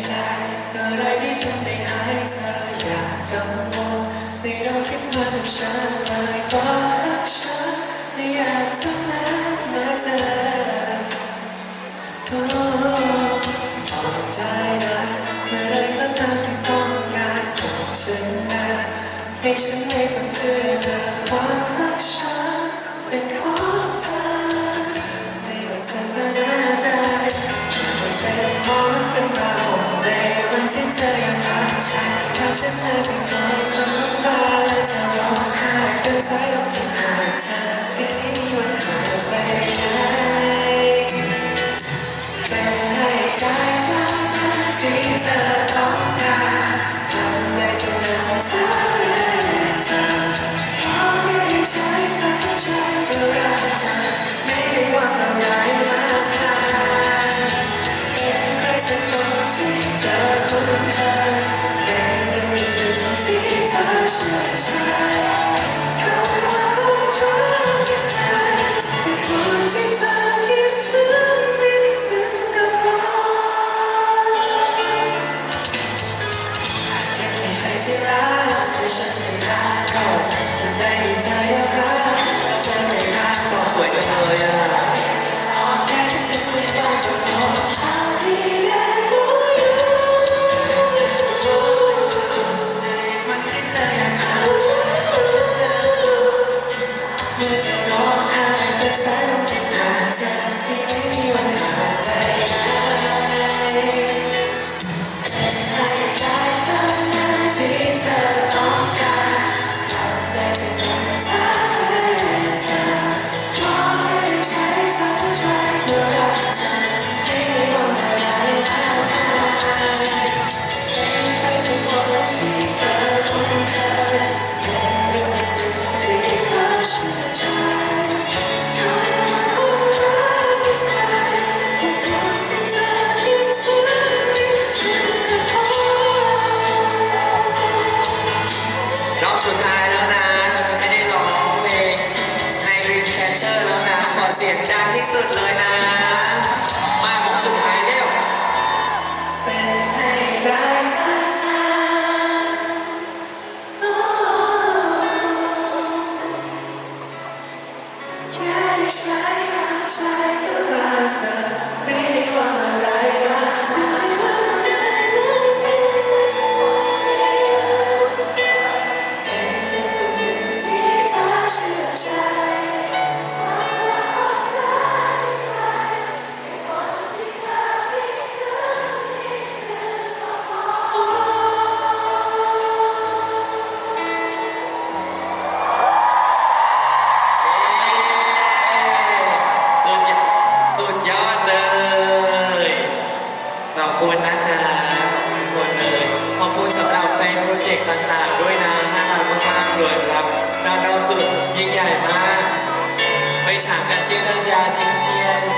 เมื่อไรที่ฉันได้หายเธออย่ากังวลไม่ต้องคิดมากกับฉันเลยความรักฉันไม่อยากทำร้ายนะเธอโอ้ปลอบใจนะเมื่อไรก็ตามที่ต้องการของฉันนะให้ฉันไม่ต้องเพื่อเธอความรักฉันเป็นของเธอ อยังรักฉันถ้าฉันเธอที่คอยสำลับตาและจะร้องไห้เป็นสายลมที่ผ่านเธอที่ที่มีวัน เสียงดังที่สุดเลยนะ มาของสุดท้ายเร็วเป็นให้ได้ทั้งนั้นแค่ได้ใช้ทั้งใจเพื่อรักเธอไม่ได้หวังอะไร คุณนะคะทุกคนเลยขอบคุณสำหรับแฟนโปรเจกต์ต่างๆ ด้วยนะน่ารักมากๆเลยครับเราเราคือยิ่งใหญ่มากไปฉากกันเชียร์นะจ๊ะจริงเชียร์